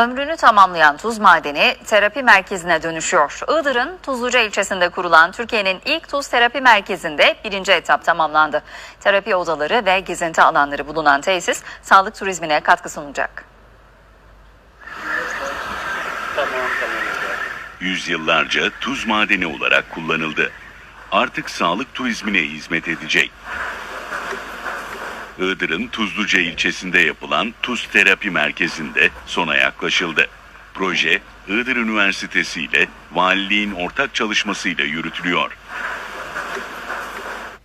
Ömrünü tamamlayan tuz madeni terapi merkezine dönüşüyor. Iğdır'ın Tuzluca ilçesinde kurulan Türkiye'nin ilk tuz terapi merkezinde birinci etap tamamlandı. Terapi odaları ve gezinti alanları bulunan tesis sağlık turizmine katkı sunacak. Yüzyıllarca tuz madeni olarak kullanıldı. Artık sağlık turizmine hizmet edecek. Iğdır'ın Tuzluca ilçesinde yapılan Tuz Terapi Merkezi'nde sona yaklaşıldı. Proje Iğdır Üniversitesi ile valiliğin ortak çalışmasıyla yürütülüyor.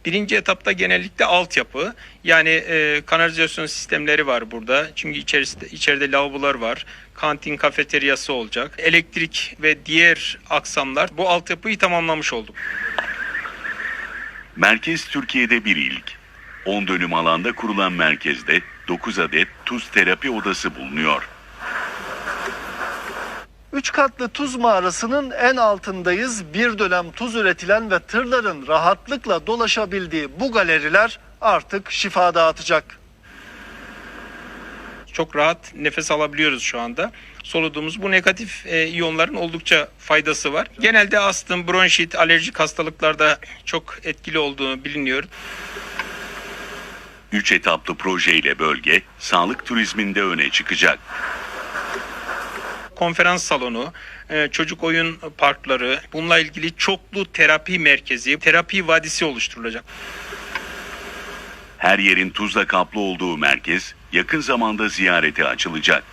Birinci etapta genellikle altyapı yani e, kanalizasyon sistemleri var burada. Çünkü içerisinde içeride lavabolar var. Kantin, kafeteryası olacak. Elektrik ve diğer aksamlar bu altyapıyı tamamlamış olduk. Merkez Türkiye'de bir ilk. 10 dönüm alanda kurulan merkezde 9 adet tuz terapi odası bulunuyor. Üç katlı tuz mağarasının en altındayız. Bir dönem tuz üretilen ve tırların rahatlıkla dolaşabildiği bu galeriler artık şifa dağıtacak. Çok rahat nefes alabiliyoruz şu anda. Soluduğumuz bu negatif e, iyonların oldukça faydası var. Genelde astım, bronşit, alerjik hastalıklarda çok etkili olduğunu biliniyor. 3 etaplı projeyle bölge sağlık turizminde öne çıkacak. konferans salonu, e, çocuk oyun parkları, bununla ilgili çoklu terapi merkezi, terapi vadisi oluşturulacak. Her yerin tuzla kaplı olduğu merkez yakın zamanda ziyarete açılacak.